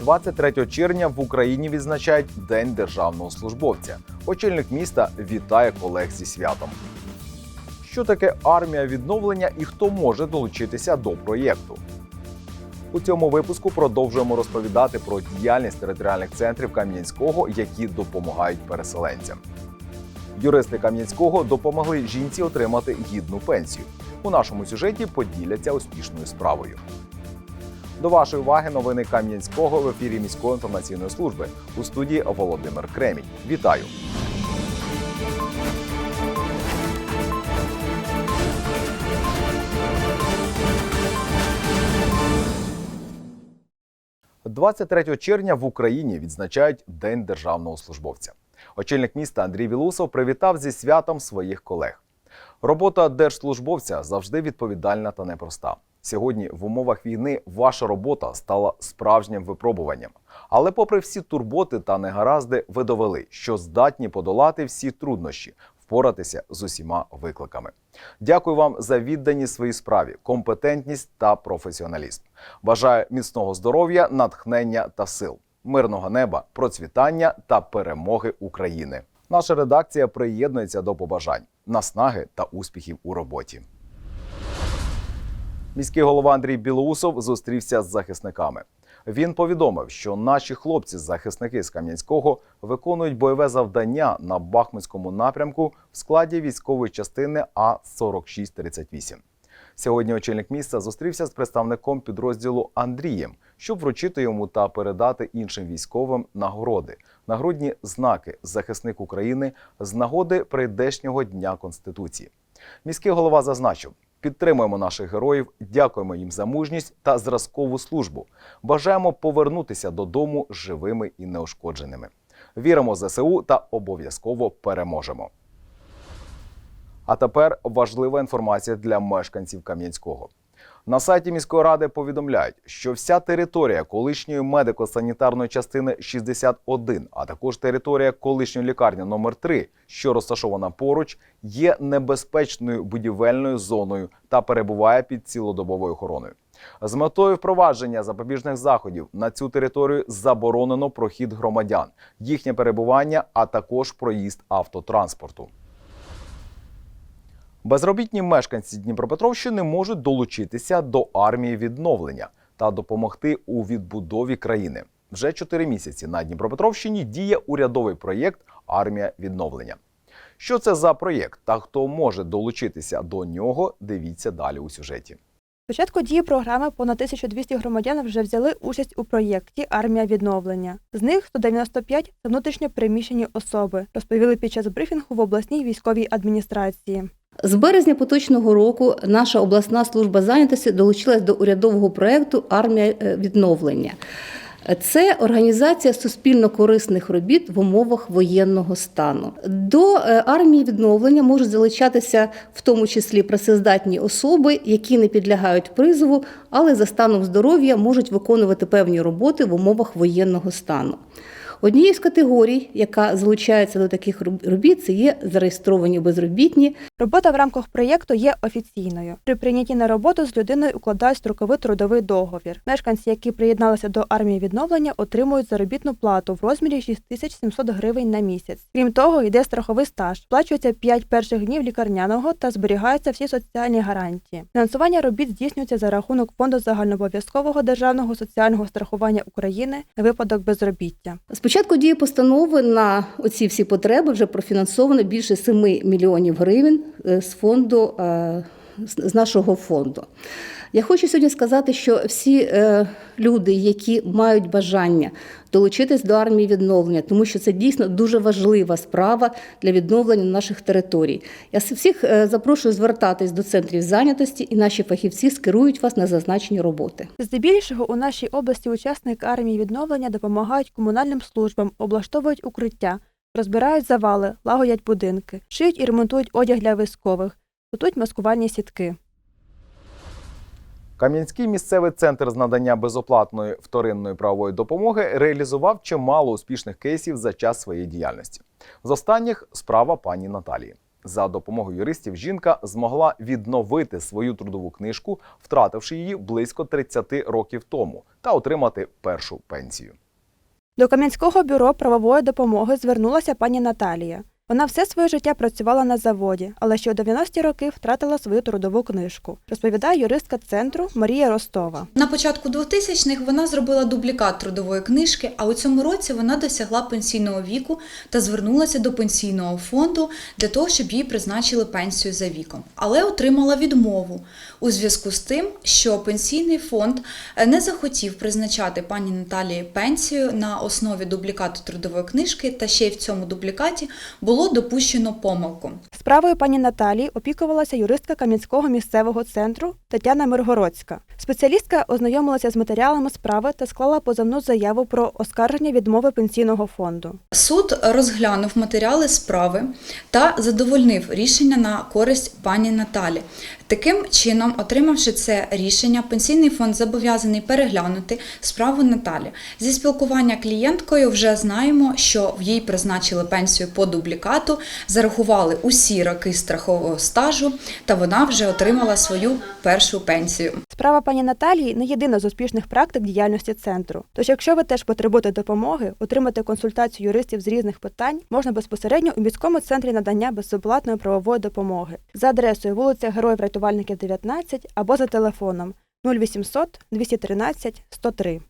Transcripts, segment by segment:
23 червня в Україні відзначають День державного службовця. Очільник міста вітає колег зі святом. Що таке армія відновлення і хто може долучитися до проєкту? У цьому випуску продовжуємо розповідати про діяльність територіальних центрів Кам'янського, які допомагають переселенцям. Юристи Кам'янського допомогли жінці отримати гідну пенсію. У нашому сюжеті поділяться успішною справою. До вашої уваги новини Кам'янського в ефірі міської інформаційної служби у студії Володимир Кремінь. Вітаю! – 23 червня в Україні відзначають День державного службовця. Очільник міста Андрій Вілусов привітав зі святом своїх колег. Робота держслужбовця завжди відповідальна та непроста. Сьогодні в умовах війни ваша робота стала справжнім випробуванням. Але, попри всі турботи та негаразди, ви довели, що здатні подолати всі труднощі, впоратися з усіма викликами. Дякую вам за відданість своїй справі, компетентність та професіоналізм. Бажаю міцного здоров'я, натхнення та сил, мирного неба, процвітання та перемоги України. Наша редакція приєднується до побажань, наснаги та успіхів у роботі. Міський голова Андрій Білоусов зустрівся з захисниками. Він повідомив, що наші хлопці-захисники з Кам'янського виконують бойове завдання на Бахмутському напрямку в складі військової частини А 4638 Сьогодні очільник міста зустрівся з представником підрозділу Андрієм, щоб вручити йому та передати іншим військовим нагороди, нагрудні знаки захисник України з нагоди прийдешнього дня конституції. Міський голова зазначив. Підтримуємо наших героїв, дякуємо їм за мужність та зразкову службу. Бажаємо повернутися додому живими і неушкодженими. Віримо ЗСУ та обов'язково переможемо. А тепер важлива інформація для мешканців Кам'янського. На сайті міської ради повідомляють, що вся територія колишньої медико-санітарної частини 61, а також територія колишньої лікарні номер 3 що розташована поруч, є небезпечною будівельною зоною та перебуває під цілодобовою охороною. З метою впровадження запобіжних заходів на цю територію заборонено прохід громадян, їхнє перебування, а також проїзд автотранспорту. Безробітні мешканці Дніпропетровщини можуть долучитися до армії відновлення та допомогти у відбудові країни. Вже чотири місяці на Дніпропетровщині діє урядовий проєкт Армія відновлення. Що це за проєкт та хто може долучитися до нього? Дивіться далі у сюжеті. З Початку дії програми понад 1200 громадян вже взяли участь у проєкті Армія відновлення. З них 195 – це внутрішньо переміщені особи, розповіли під час брифінгу в обласній військовій адміністрації. З березня поточного року наша обласна служба зайнятості долучилась до урядового проєкту Армія е, відновлення. Це організація суспільно-корисних робіт в умовах воєнного стану. До е, армії відновлення можуть залучатися в тому числі працездатні особи, які не підлягають призову, але за станом здоров'я можуть виконувати певні роботи в умовах воєнного стану. Однією з категорій, яка залучається до таких робіт, це є зареєстровані безробітні, Робота в рамках проєкту є офіційною. При прийнятті на роботу з людиною укладають строковий трудовий договір. Мешканці, які приєдналися до армії відновлення, отримують заробітну плату в розмірі 6700 гривень на місяць. Крім того, йде страховий стаж, сплачується 5 перших днів лікарняного та зберігаються всі соціальні гарантії. Фінансування робіт здійснюється за рахунок фонду загальнообов'язкового державного соціального страхування України на випадок безробіття. Початку дії постанови на оці всі потреби вже профінансовано більше 7 мільйонів гривень е, з фонду е, з нашого фонду. Я хочу сьогодні сказати, що всі е, люди, які мають бажання долучитись до армії відновлення, тому що це дійсно дуже важлива справа для відновлення наших територій. Я всіх е, запрошую звертатись до центрів зайнятості, і наші фахівці скерують вас на зазначені роботи. Здебільшого у нашій області учасники армії відновлення допомагають комунальним службам, облаштовують укриття, розбирають завали, лагодять будинки, шиють і ремонтують одяг для військових, плетуть маскувальні сітки. Кам'янський місцевий центр з надання безоплатної вторинної правової допомоги реалізував чимало успішних кейсів за час своєї діяльності. З останніх справа пані Наталії. За допомогою юристів жінка змогла відновити свою трудову книжку, втративши її близько 30 років тому, та отримати першу пенсію. До Кам'янського бюро правової допомоги звернулася пані Наталія. Вона все своє життя працювала на заводі, але ще у 90-ті роки втратила свою трудову книжку, розповідає юристка центру Марія Ростова. На початку 2000-х вона зробила дублікат трудової книжки, а у цьому році вона досягла пенсійного віку та звернулася до пенсійного фонду для того, щоб їй призначили пенсію за віком, але отримала відмову у зв'язку з тим, що пенсійний фонд е, не захотів призначати пані Наталії пенсію на основі дублікату трудової книжки, та ще й в цьому дублікаті було допущено помилку. Справою пані Наталії опікувалася юристка Кам'янського місцевого центру Тетяна Миргородська. Спеціалістка ознайомилася з матеріалами справи та склала позовну заяву про оскарження відмови пенсійного фонду. Суд розглянув матеріали справи та задовольнив рішення на користь пані Наталі. Таким чином, отримавши це рішення, пенсійний фонд зобов'язаний переглянути справу Наталі. Зі спілкування клієнткою вже знаємо, що в їй призначили пенсію по дублікату, зарахували усі роки страхового стажу, та вона вже отримала свою першу пенсію. Справа пані Наталії не єдина з успішних практик діяльності центру. Тож, якщо ви теж потребуєте допомоги, отримати консультацію юристів з різних питань можна безпосередньо у міському центрі надання безоплатної правової допомоги за адресою вулиця Героїв Рятувальників 19 або за телефоном 0800 213 103.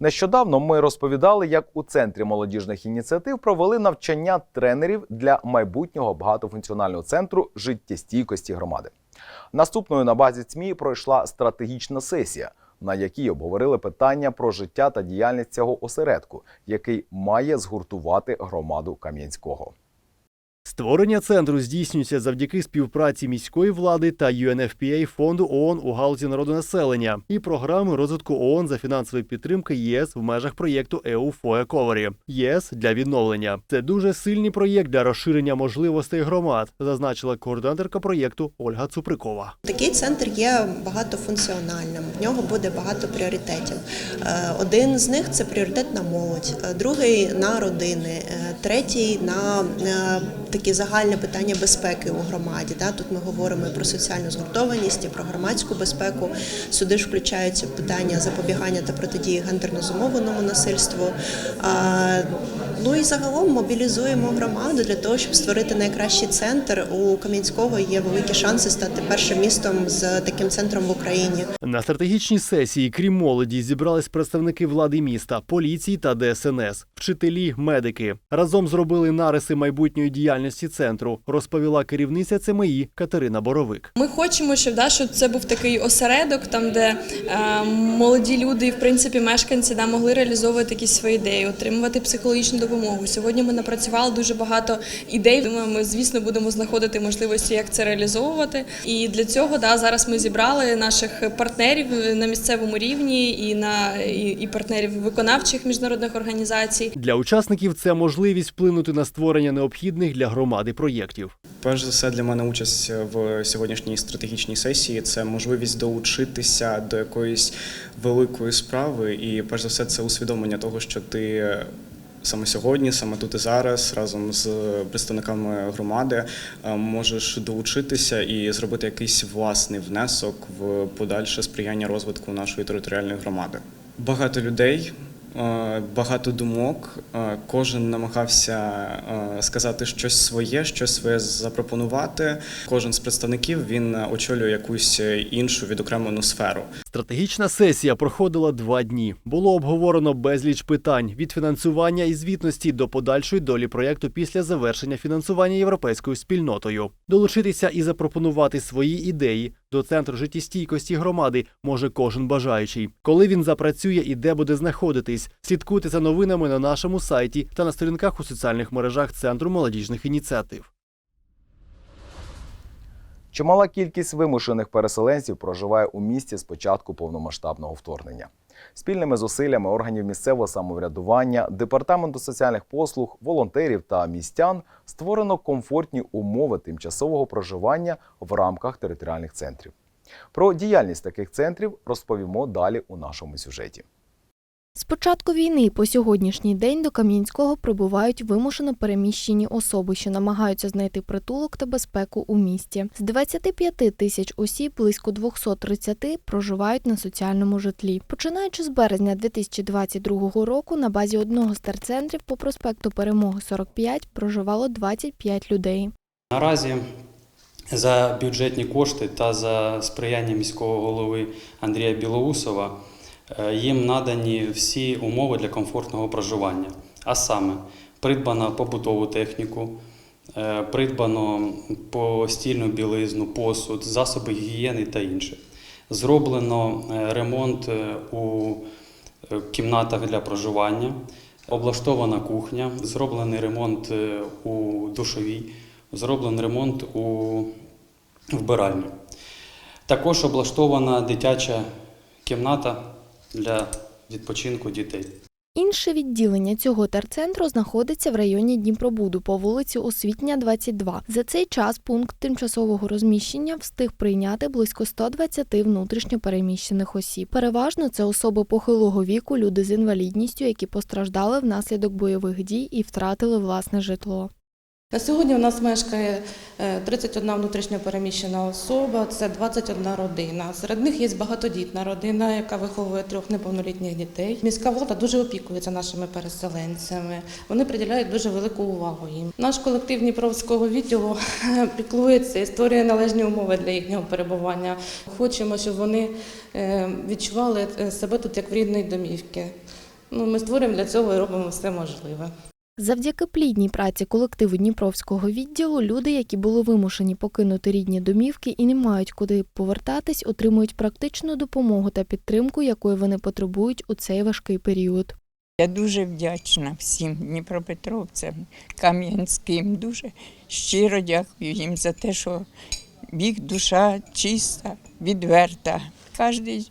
Нещодавно ми розповідали, як у центрі молодіжних ініціатив провели навчання тренерів для майбутнього багатофункціонального центру життєстійкості громади. Наступною на базі ЦМІ пройшла стратегічна сесія, на якій обговорили питання про життя та діяльність цього осередку, який має згуртувати громаду Кам'янського. Створення центру здійснюється завдяки співпраці міської влади та UNFPA фонду ООН у галузі народонаселення і програми розвитку ООН за фінансової підтримки ЄС в межах проєкту EU Recovery ЄС для відновлення. Це дуже сильний проєкт для розширення можливостей громад, зазначила координаторка проєкту Ольга Цуприкова. Такий центр є багатофункціональним. В нього буде багато пріоритетів. Е, Один з них це пріоритет на молодь, е, другий на родини, е, третій на такі загальне питання безпеки у громаді. Да? Тут ми говоримо і про соціальну згуртованість, і про громадську безпеку. Сюди ж включаються питання запобігання та протидії гендерно зумовленому насильству. Ну і загалом мобілізуємо громаду для того, щоб створити найкращий центр. У Кам'янського є великі шанси стати першим містом з таким центром в Україні. На стратегічній сесії, крім молоді, зібрались представники влади міста, поліції та ДСНС, вчителі, медики. Разом зробили нариси майбутньої діяльності центру, розповіла керівниця ЦМІ Катерина Боровик. Ми хочемо, щоб да, щоб це був такий осередок, там де е, молоді люди і в принципі мешканці да, могли реалізовувати якісь свої ідеї, отримувати психологічну допомогу. Сьогодні ми напрацювали дуже багато ідей. Думаю, Ми, звісно, будемо знаходити можливості, як це реалізовувати. І для цього да, зараз ми зібрали наших партнерів на місцевому рівні і на і, і партнерів виконавчих міжнародних організацій. Для учасників це можливість вплинути на створення необхідних для громади проєктів. Перш за все, для мене участь в сьогоднішній стратегічній сесії це можливість долучитися до якоїсь великої справи, і перш за все, це усвідомлення того, що ти. Саме сьогодні, саме тут і зараз, разом з представниками громади, е, можеш долучитися і зробити якийсь власний внесок в подальше сприяння розвитку нашої територіальної громади. Багато людей, багато думок. е, Кожен намагався е, сказати щось своє, щось своє запропонувати. Кожен з представників він очолює якусь іншу відокремлену сферу. Стратегічна сесія проходила два дні. Було обговорено безліч питань від фінансування і звітності до подальшої долі проєкту після завершення фінансування європейською спільнотою. Долучитися і запропонувати свої ідеї до центру життєстійкості громади може кожен бажаючий. Коли він запрацює і де буде знаходитись, слідкуйте за новинами на нашому сайті та на сторінках у соціальних мережах Центру молодіжних ініціатив. Чимала кількість вимушених переселенців проживає у місті з початку повномасштабного вторгнення. Спільними зусиллями органів місцевого самоврядування, департаменту соціальних послуг, волонтерів та містян створено комфортні умови тимчасового проживання в рамках територіальних центрів. Про діяльність таких центрів розповімо далі у нашому сюжеті. З початку війни по сьогоднішній день до Кам'янського прибувають вимушено переміщені особи, що намагаються знайти притулок та безпеку у місті. З 25 тисяч осіб близько 230 проживають на соціальному житлі. Починаючи з березня 2022 року, на базі одного з терцентрів по проспекту Перемоги 45 проживало 25 людей. Наразі за бюджетні кошти та за сприяння міського голови Андрія Білоусова їм надані всі умови для комфортного проживання. А саме придбано побутову техніку, е, придбано постільну білизну, посуд, засоби гігієни та інше. Зроблено е, ремонт е, у е, кімнатах для проживання, облаштована кухня, зроблений ремонт е, у душовій, зроблений ремонт у вбиральні. Також облаштована дитяча кімната для відпочинку дітей. Інше відділення цього терцентру знаходиться в районі Дніпробуду по вулиці Освітня, 22. За цей час пункт тимчасового розміщення встиг прийняти близько 120 внутрішньо переміщених осіб. Переважно це особи похилого віку, люди з інвалідністю, які постраждали внаслідок бойових дій і втратили власне житло. На сьогодні у нас мешкає е, 31 внутрішньо переміщена особа, це 21 родина. Серед них є багатодітна родина, яка виховує трьох неповнолітніх дітей. Міська влада дуже опікується нашими переселенцями. Вони приділяють дуже велику увагу їм. Наш колектив Дніпровського відділу піклується і створює належні умови для їхнього перебування. Хочемо, щоб вони е, відчували е, себе тут як в рідній домівці. Ну, ми створюємо для цього і робимо все можливе. Завдяки плідній праці колективу Дніпровського відділу люди, які були вимушені покинути рідні домівки і не мають куди повертатись, отримують практичну допомогу та підтримку, якої вони потребують у цей важкий період. Я дуже вдячна всім дніпропетровцям, кам'янським. Дуже щиро дякую їм за те, що їх душа чиста, відверта. Кожен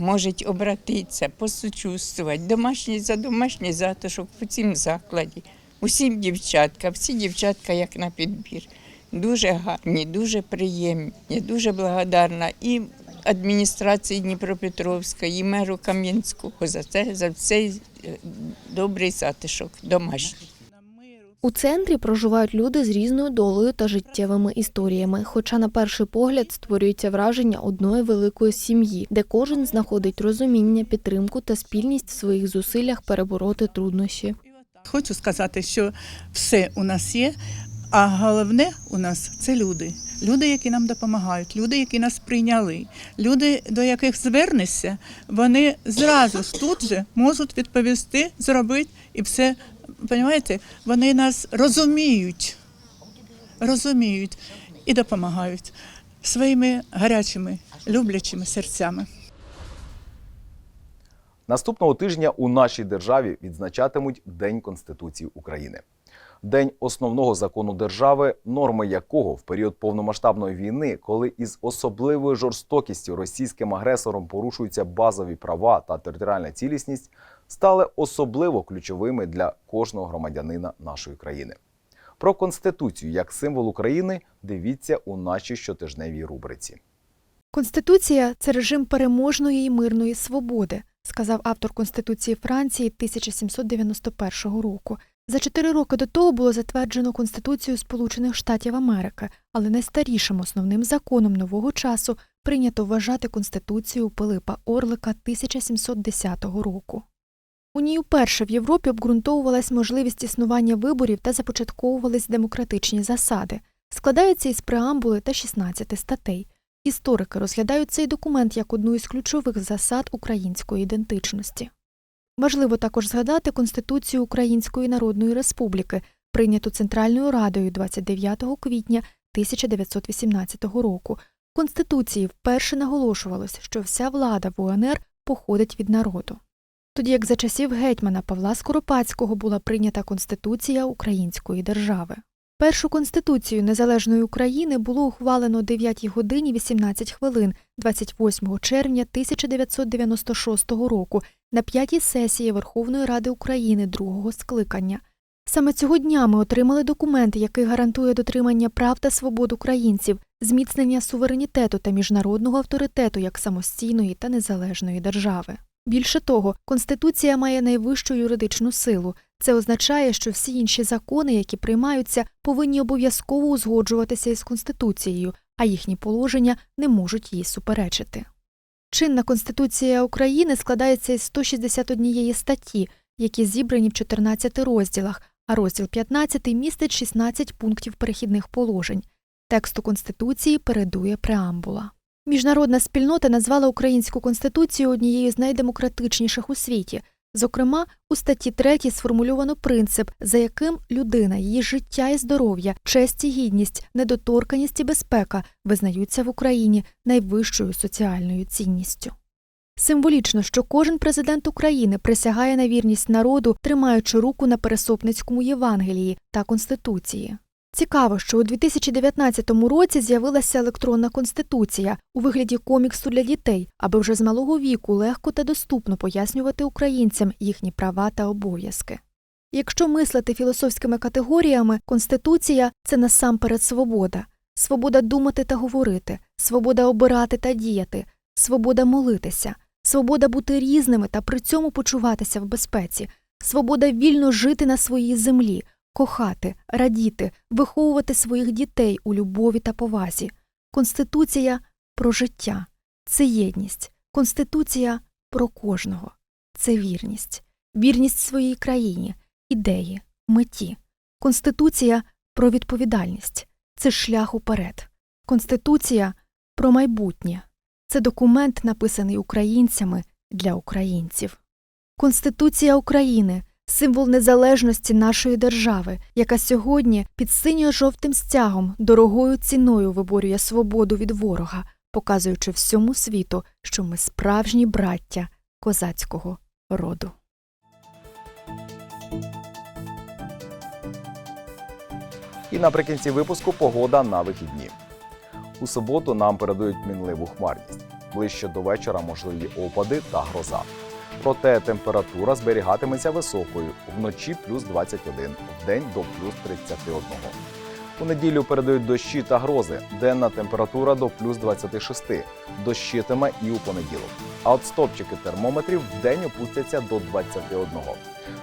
може обратитися, посочувствувати, домашній за домашній затишок в цім закладі. Усім дівчатка, всі дівчатка як на підбір. Дуже гарні, дуже приємні. Я дуже благодарна і адміністрації Дніпропетровської, і меру Кам'янського за це, за цей е, добрий затишок домашній. У центрі проживають люди з різною долею та життєвими історіями, хоча на перший погляд створюється враження одної великої сім'ї, де кожен знаходить розуміння, підтримку та спільність в своїх зусиллях перебороти труднощі. Хочу сказати, що все у нас є, а головне у нас це люди. Люди, які нам допомагають, люди, які нас прийняли, люди, до яких звернешся, вони зразу тут же можуть відповісти, зробити і все. Понімаєте, вони нас розуміють, розуміють і допомагають своїми гарячими, люблячими серцями. Наступного тижня у нашій державі відзначатимуть День Конституції України. День основного закону держави, норми якого в період повномасштабної війни, коли із особливою жорстокістю російським агресором порушуються базові права та територіальна цілісність, стали особливо ключовими для кожного громадянина нашої країни. Про конституцію як символ України дивіться у нашій щотижневій рубриці. Конституція це режим переможної і мирної свободи, сказав автор Конституції Франції 1791 року. За чотири роки до того було затверджено Конституцію Сполучених Штатів Америки, але найстарішим основним законом нового часу прийнято вважати Конституцію Пилипа Орлика 1710 року. У ній вперше в Європі обґрунтовувалась можливість існування виборів та започатковувались демократичні засади. Складається із преамбули та 16 статей. Історики розглядають цей документ як одну із ключових засад української ідентичності. Важливо також згадати Конституцію Української Народної Республіки, прийняту Центральною Радою 29 квітня 1918 року. В Конституції вперше наголошувалось, що вся влада в УНР походить від народу. Тоді як за часів гетьмана Павла Скоропадського була прийнята Конституція Української держави. Першу конституцію незалежної України було ухвалено о 9 годині 18 хвилин 28 червня 1996 року на п'ятій сесії Верховної Ради України другого скликання. Саме цього дня ми отримали документ, який гарантує дотримання прав та свобод українців, зміцнення суверенітету та міжнародного авторитету як самостійної та незалежної держави. Більше того, Конституція має найвищу юридичну силу. Це означає, що всі інші закони, які приймаються, повинні обов'язково узгоджуватися із Конституцією, а їхні положення не можуть їй суперечити. Чинна Конституція України складається із 161 статті, які зібрані в 14 розділах, а розділ 15 містить 16 пунктів перехідних положень. Тексту Конституції передує преамбула. Міжнародна спільнота назвала українську конституцію однією з найдемократичніших у світі. Зокрема, у статті 3 сформульовано принцип, за яким людина, її життя і здоров'я, честь і гідність, недоторканість і безпека визнаються в Україні найвищою соціальною цінністю. Символічно, що кожен президент України присягає на вірність народу, тримаючи руку на Пересопницькому Євангелії та Конституції. Цікаво, що у 2019 році з'явилася електронна конституція у вигляді коміксу для дітей, аби вже з малого віку легко та доступно пояснювати українцям їхні права та обов'язки. Якщо мислити філософськими категоріями, конституція це насамперед свобода, свобода думати та говорити, свобода обирати та діяти, свобода молитися, свобода бути різними та при цьому почуватися в безпеці, свобода вільно жити на своїй землі, кохати, радіти, виховувати своїх дітей у любові та повазі. Конституція про життя це єдність, конституція про кожного, це вірність, вірність своїй країні, ідеї, меті. Конституція про відповідальність це шлях уперед. Конституція про майбутнє. Це документ, написаний українцями для українців. Конституція України символ незалежності нашої держави, яка сьогодні під синьо-жовтим стягом дорогою ціною виборює свободу від ворога, показуючи всьому світу, що ми справжні браття козацького роду. І наприкінці випуску погода на вихідні. У суботу нам передають мінливу хмарність. Ближче до вечора можливі опади та гроза. Проте температура зберігатиметься високою вночі плюс 21, вдень до плюс 31. У неділю передають дощі та грози. Денна температура до плюс 26. Дощитиме і у понеділок. А от стопчики термометрів вдень опустяться до 21.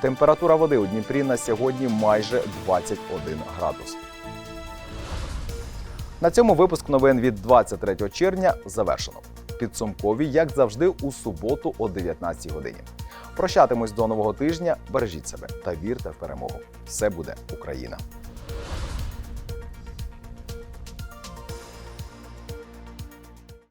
Температура води у Дніпрі на сьогодні майже 21 градус. На цьому випуск новин від 23 червня завершено. Підсумкові, як завжди, у суботу о 19 годині. Прощатимось до нового тижня. Бережіть себе та вірте в перемогу. Все буде Україна!